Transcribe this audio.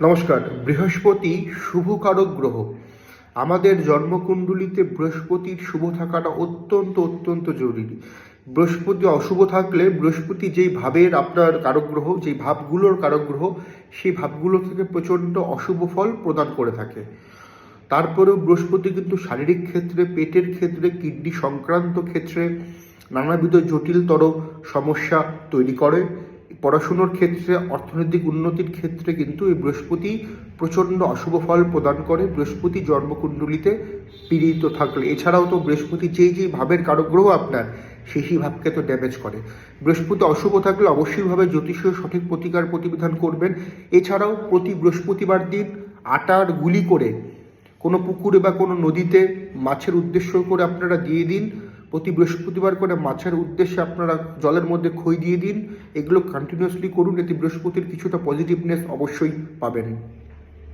নমস্কার, বৃহস্পতি শুভকারক গ্রহ। আমাদের জন্মকুণ্ডলিতে বৃহস্পতির শুভ থাকাটা অত্যন্ত অত্যন্ত জরুরি। বৃহস্পতি অশুভ থাকলে বৃহস্পতি যেই ভাবের আপনার কারক গ্রহ, যেই ভাবগুলোর কারক গ্রহ, সেই ভাবগুলো থেকে প্রচণ্ড অশুভ ফল প্রদান করে থাকে। তারপরেও বৃহস্পতি কিন্তু শারীরিক ক্ষেত্রে, পেটের ক্ষেত্রে, কিডনি সংক্রান্ত ক্ষেত্রে নানাবিধ জটিলতর সমস্যা তৈরি করে। পড়াশুনোর ক্ষেত্রে, অর্থনৈতিক উন্নতির ক্ষেত্রে কিন্তু এই বৃহস্পতি প্রচণ্ড অশুভ ফল প্রদান করে। বৃহস্পতি জন্মকুণ্ডলিতে পীড়িত থাকলে। এছাড়াও তো বৃহস্পতি যেই যেই ভাবের কারক গ্রহ আপনার, সেই সেই ভাবকে তো ড্যামেজ করে। বৃহস্পতি অশুভ থাকলে অবশ্যইভাবে জ্যোতিষীয় সঠিক প্রতিকার প্রতিবিধান করবেন। এছাড়াও প্রতি বৃহস্পতিবার দিন আটার গুলি করে কোনো পুকুরে বা কোনো নদীতে মাছের উদ্দেশ্য করে আপনারা দিয়ে দিন। প্রতি বৃহস্পতিবার করে মাছের উদ্দেশ্যে আপনারা জলের মধ্যে খই দিয়ে দিন। এগুলো কন্টিনিউয়াসলি করুন, এতে বৃহস্পতির কিছুটা পজিটিভনেস অবশ্যই পাবেন।